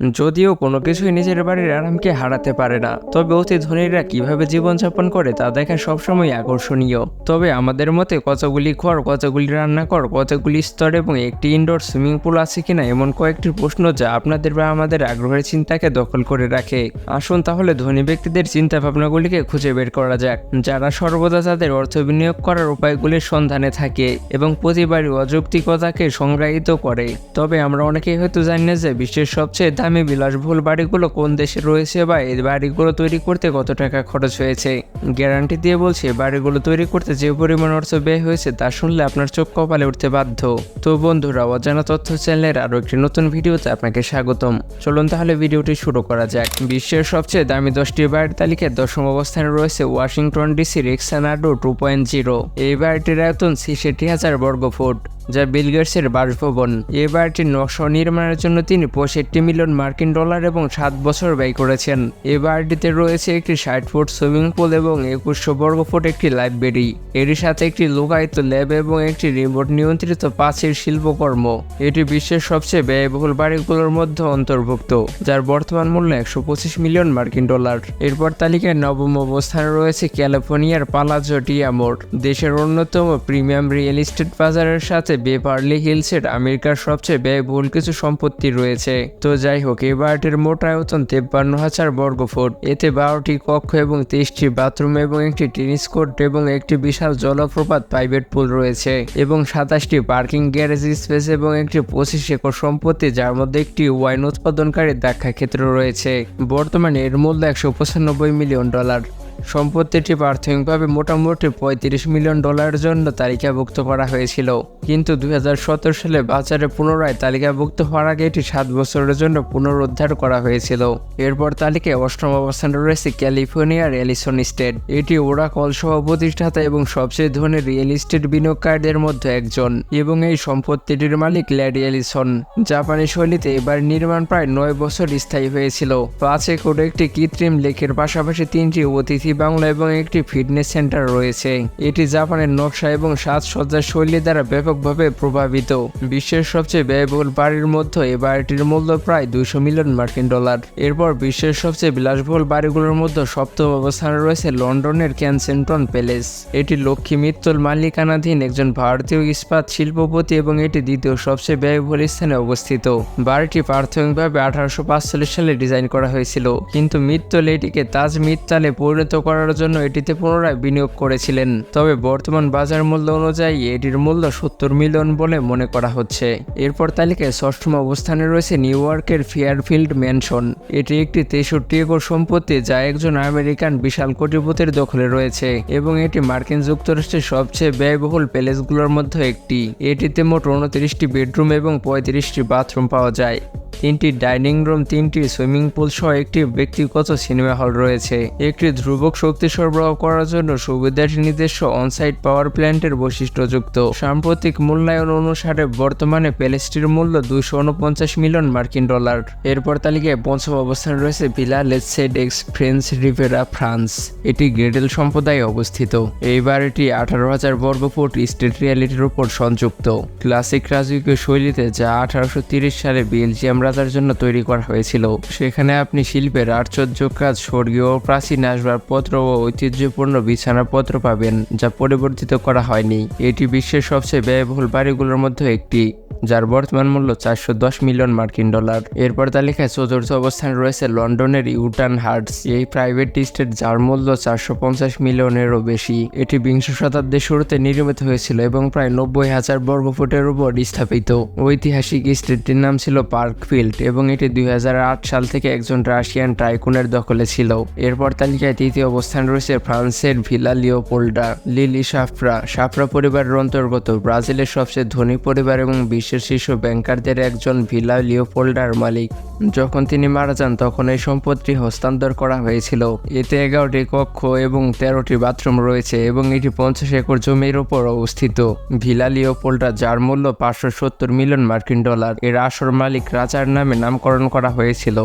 যদিও কোনো কিছুই নিজের বাড়ির আরামকে হারাতে পারে না, তবে অতি ধনীরা কীভাবে জীবনযাপন করে তা দেখা সবসময় আকর্ষণীয়। তবে আমাদের মতে কতগুলি ঘর, কতগুলি রান্নাঘর, কতগুলি স্তর এবং একটি ইনডোর সুইমিং পুল আছে কিনা এমন কয়েকটি প্রশ্ন যা আপনাদের বা আমাদের আগ্রহের চিন্তাকে দখল করে রাখে। আসুন তাহলে ধনী ব্যক্তিদের চিন্তা ভাবনাগুলিকে খুঁজে বের করা যাক, যারা সর্বদা তাদের অর্থ বিনিয়োগ করার উপায়গুলির সন্ধানে থাকে এবং প্রতিবারই অযৌক্তিকতাকে সংগ্রাহিত করে। তবে আমরা অনেকেই হয়তো জানি না যে বিশ্বের সবচেয়ে বিলাসবহুল বাড়িগুলো কোন দেশে রয়েছে বা এই বাড়িগুলো তৈরি করতে কত টাকা খরচ হয়েছে? গ্যারান্টি দিয়ে বলছে বাড়িগুলো তৈরি করতে যে পরিমাণ অর্থ ব্যয় হয়েছে তা শুনলে আপনার চোখ কপালে উঠতে বাধ্য। তো বন্ধুরা, অজানা তথ্য চ্যানেলের আরও একটি নতুন ভিডিওতে আপনাকে স্বাগতম। চলুন তাহলে ভিডিওটি শুরু করা যাক। বিশ্বের সবচেয়ে দামি দশটি বাড়ির তালিকায় দশম অবস্থানে রয়েছে ওয়াশিংটন ডিসির এক্সানাডো টু পয়েন্ট জিরো। এই বাড়িটির আয়তন ছেষট্টি হাজার বর্গ ফুট যা বিল গেটসের বাসভবন। এই বাড়িটির নকশা নির্মাণের জন্য তিনি পঁয়ষট্টি মিলিয়ন মার্কিন ডলার এবং সাত বছর ব্যয় করেছেন। এই বাড়িটিতে রয়েছে একটি ষাট ফুট সুইমিং পুল এবং একুশশো বর্গ ফুট একটি লাইব্রেরি। এর সাথে একটি লোকায়িত ল্যাব এবং একটি রিমোট নিয়ন্ত্রিত পাঁচের শিল্পকর্ম। এটি বিশ্বের সবচেয়ে ব্যয়বহুল বাড়িগুলোর মধ্যে অন্তর্ভুক্ত, যার বর্তমান মূল্য একশো পঁচিশ মিলিয়ন মার্কিন ডলার। এরপর তালিকায় নবম অবস্থানে রয়েছে ক্যালিফোর্নিয়ার পালাজো ডিয়ামোর দেশের অন্যতম প্রিমিয়াম রিয়েল এস্টেট বাজারের সাথে বেভারলি হিলসের আমেরিকার সবচেয়ে ব্যয়বহুল কিছু সম্পত্তি রয়েছে। তো যাই হোক এই বাড়িটির মোট আয়তন তেপ্পান্ন হাজার বর্গ ফুট এতে বারোটি কক্ষ এবং তেইশটি বাথরুম এবং একটি টেনিস কোর্ট এবং একটি বিশাল জলপ্রপাত প্রাইভেট পুল রয়েছে এবং সাতাশটি পার্কিং গ্যারেজ স্পেস এবং একটি পঁচিশ একর সম্পত্তি, যার মধ্যে একটি ওয়াইন উৎপাদনকারী দেখা ক্ষেত্র রয়েছে। বর্তমানে এর মূল্য একশো পঁচানব্বই মিলিয়ন ডলার। সম্পত্তিটি প্রাথমিকভাবে মোটামুটি পঁয়ত্রিশ মিলিয়ন ডলারের জন্য তালিকাভুক্ত করা হয়েছিল। কিন্তু দুই হাজার সতেরো সালে বাজারে পুনরায় তালিকাভুক্ত হওয়ার আগে এটি সাত বছরের জন্য পুনরুদ্ধার করা হয়েছিল। এরপর তালিকায় অষ্টম অবস্থানে রয়েছে ক্যালিফোর্নিয়ার এলিসন স্টেট। এটি ওরাকল সহ প্রতিষ্ঠাতা এবং সবচেয়ে ধনী রিয়েল ইস্টেট বিনিয়োগকারীদের মধ্যে একজন এবং এই সম্পত্তিটির মালিক ল্যাডি এলিসন। জাপানি শৈলীতে এবার নির্মাণ প্রায় নয় বছর স্থায়ী হয়েছিল। পাঁচ একর একটি কৃত্রিম লেকের পাশাপাশি তিনটি অতিথি বাংলা এবং একটি ফিটনেস সেন্টার রয়েছে। এটি জাপানের নকশা এবং সাজসজ্জার শৈলী দ্বারা ব্যাপকভাবে প্রভাবিত। বিশ্বের সবচেয়ে ব্যয়বহুল বাড়ির মধ্যে এই বাড়িটির মূল্য প্রায় দুইশো মিলিয়ন মার্কিন ডলার। এরপর বিশ্বের সবচেয়ে বিলাসবহুল বাড়িগুলোর মধ্যে সপ্তম অবস্থানে রয়েছে লন্ডনের ক্যানসেন্টন প্যালেস। এটি লক্ষ্মী মিত্তল মালিকানাধীন একজন ভারতীয় ইস্পাত শিল্পপতি এবং এটি দ্বিতীয় সবচেয়ে ব্যয়বহুল স্থানে অবস্থিত। বাড়িটি প্রাথমিকভাবে আঠারোশো সালে ডিজাইন করা হয়েছিল। কিন্তু মিত্তল এটিকে তাজ মিত্তালে পরিণত করার জন্য এটিতে পুনরায় বিনিয়োগ করেছিলেন। তবে বর্তমান বাজার মূল্য অনুযায়ী এটির মূল্য সত্তর মিলিয়ন বলে মনে করা হচ্ছে। এরপর তালিকায় ষষ্ঠম অবস্থানে রয়েছে নিউ ইয়র্কের ফেয়ারফিল্ড ম্যানশন এটি একটি তেষট্টি একর সম্পত্তি যা একজন আমেরিকান বিশাল কোটিপতির দখলে রয়েছে এবং এটি মার্কিন যুক্তরাষ্ট্রের সবচেয়ে ব্যয়বহুল প্যালেসগুলোর মধ্যে একটি। এটিতে মোট উনত্রিশটি বেডরুম এবং পঁয়ত্রিশটি বাথরুম পাওয়া যায়। তিনটি ডাইনিং রুম, তিনটি সুইমিং পুল সহ একটি ব্যক্তিগত সিনেমা হল রয়েছে। একটি ধ্রুবক শক্তি সরবরাহ করার জন্য সুবিধাটি নিজস্ব অনসাইট পাওয়ার প্ল্যান্টের বৈশিষ্ট্যযুক্ত। সাম্প্রতিক মূল্যায়ন অনুসারে বর্তমানে প্যালেসটির মূল্য দুইশো উনপঞ্চাশ মিলিয়ন মার্কিন ডলার। এরপর তালিকায় পঞ্চম অবস্থানে রয়েছে ভিলা লেটসেড এক্স ফ্রেন্স রিভেরা, ফ্রান্স। এটি গ্রেডেল সম্প্রদায়ে অবস্থিত। এই বাড়িটি আঠারো হাজার বর্গ ফুট স্টেট রিয়ালিটির উপর সংযুক্ত। ক্লাসিক রাজকীয় শৈলীতে যা আঠারোশো তিরিশ সালে বেলজিয়াম রাজার জন্য তৈরি করা হয়েছিল। সেখানে আপনি শিল্পের আশ্চর্য কাজ, স্বর্গীয় প্রাচীন আসবাবপত্র ও ঐতিহ্যপূর্ণ বিছানাপত্র পাবেন, যা পরিবর্তিত করা হয়নি। এটি বিশ্বের সবচেয়ে ব্যয়বহুল বাড়িগুলোর মধ্যে একটি। যার বর্তমান মূল্য চারশো দশ মিলিয়ন মার্কিন ডলার। এরপর তালিকায় চতুর্থ অবস্থানে রয়েছে লন্ডনের ইউটান হার্টস। এই প্রাইভেট স্টেট যার মূল্য চারশো পঞ্চাশ মিলিয়নেরও বেশি। এটি বিংশ শতাব্দীর শুরুতে নির্মিত হয়েছিল এবং প্রায় নব্বই হাজার বর্গ ফুটের উপর স্থাপিত। ঐতিহাসিক স্টেটটির নাম ছিল পার্কফিল্ড এবং এটি দুই হাজার আট সাল থেকে একজন রাশিয়ান টাইকুনের দখলে ছিল। এরপর তালিকায় তৃতীয় অবস্থান রয়েছে ফ্রান্সের ভিলা লিওপোল্ডা, লিলি সাফরা সাফরা পরিবারের অন্তর্গত, ব্রাজিলের সবচেয়ে ধনী পরিবার এবং বিশ্বের শীর্ষ ব্যাংকারদের একজন ভিলা লিওপোল্ডার মালিক। যখন তিনি মারা যান, তখন এই সম্পত্তি হস্তান্তর করা হয়েছিল। এতে এগারোটি কক্ষ এবং তেরোটি বাথরুম রয়েছে এবং এটি পঞ্চাশ একর জমির ওপর অবস্থিত। ভিলা লিওপোল্ডা, যার মূল্য পাঁচশো সত্তর মিলিয়ন মার্কিন ডলার। এর আসর মালিক রাজার নামে নামকরণ করা হয়েছিল।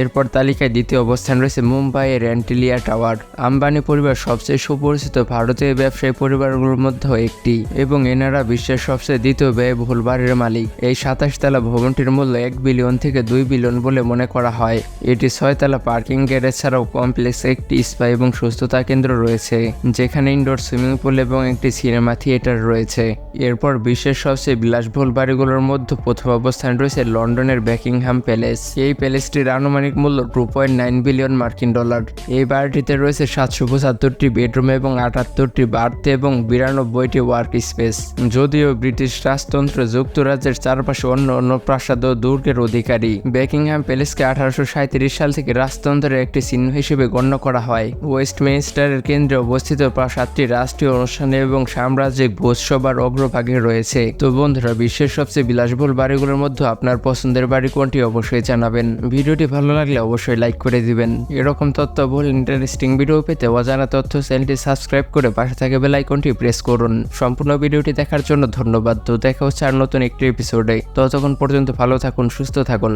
এরপর তালিকায় দ্বিতীয় অবস্থান রয়েছে মুম্বাইয়ের অ্যান্টিলিয়া টাওয়ার। আম্বানি পরিবার সবচেয়ে সুপরিচিত ভারতীয় ব্যবসায়ী পরিবারগুলোর মধ্যে একটি এবং এনারা বিশ্বের সবচেয়ে দ্বিতীয় ব্যয়বহুল বাড়ির মালিক। এই সাতাশ তলা ভবনটির মূল্য এক বিলিয়ন থেকে দুই বিলিয়ন বলে মনে করা হয়। এটি ছয়তলা পার্কিং গ্যারেজ ছাড়াও কমপ্লেক্সে, একটি স্পা এবং সুস্থতা কেন্দ্র রয়েছে, যেখানে ইনডোর সুইমিং পুল এবং একটি সিনেমা থিয়েটার রয়েছে। এরপর বিশ্বের সবচেয়ে বিলাসবহুল বাড়িগুলোর মধ্যে প্রথম অবস্থান রয়েছে লন্ডনের ব্যাকিংহাম প্যালেস। এই প্যালেসটির আনুমানিক মূল্য টু পয়েন্ট নাইন বিলিয়ন মার্কিন ডলার। এই বাড়িটিতে রয়েছে সাতশো পঁচাত্তরটি বেডরুম এবং আটাত্তরটি বার্থ এবং বিরানব্বইটি ওয়ার্ক স্পেস। যদিও ব্রিটিশ রাজতন্ত্র যুক্তরাজ্যের চারপাশে অন্য অন্য প্রাসাদ ও দুর্গের অধিকারী। বেকিংহাম প্যালেসকে আঠারোশো সাল থেকে রাজতন্ত্রের একটি চিহ্ন হিসেবে গণ্য করা হয়। ওয়েস্টমিনিস্টারের কেন্দ্রে অবস্থিত প্রাসাদটি রাষ্ট্রীয় অনুষ্ঠানে এবং সাম্রাজ্যিক ভোজসভার অগ্রভাগে রয়েছে। তো বন্ধুরা, বিশ্বের সবচেয়ে বিলাসবহুল বাড়িগুলোর মধ্যে আপনার পছন্দের বাড়ি কোনটি অবশ্যই জানাবেন। ভিডিওটি ভালো লাগলে অবশ্যই লাইক করে দিবেন। এরকম তথ্য বল ইন্টারেস্টিং ভিডিও পেতে অজানা তথ্য চ্যানেলটি সাবস্ক্রাইব করে পাশে থাকে বেল আইকনটি প্রেস করুন। সম্পূর্ণ ভিডিওটি দেখার জন্য ধন্যবাদ। তো দেখা হচ্ছে আর নতুন একটি এপিসোডে। ততক্ষণ পর্যন্ত ভালো থাকুন, সুস্থ থাকুন।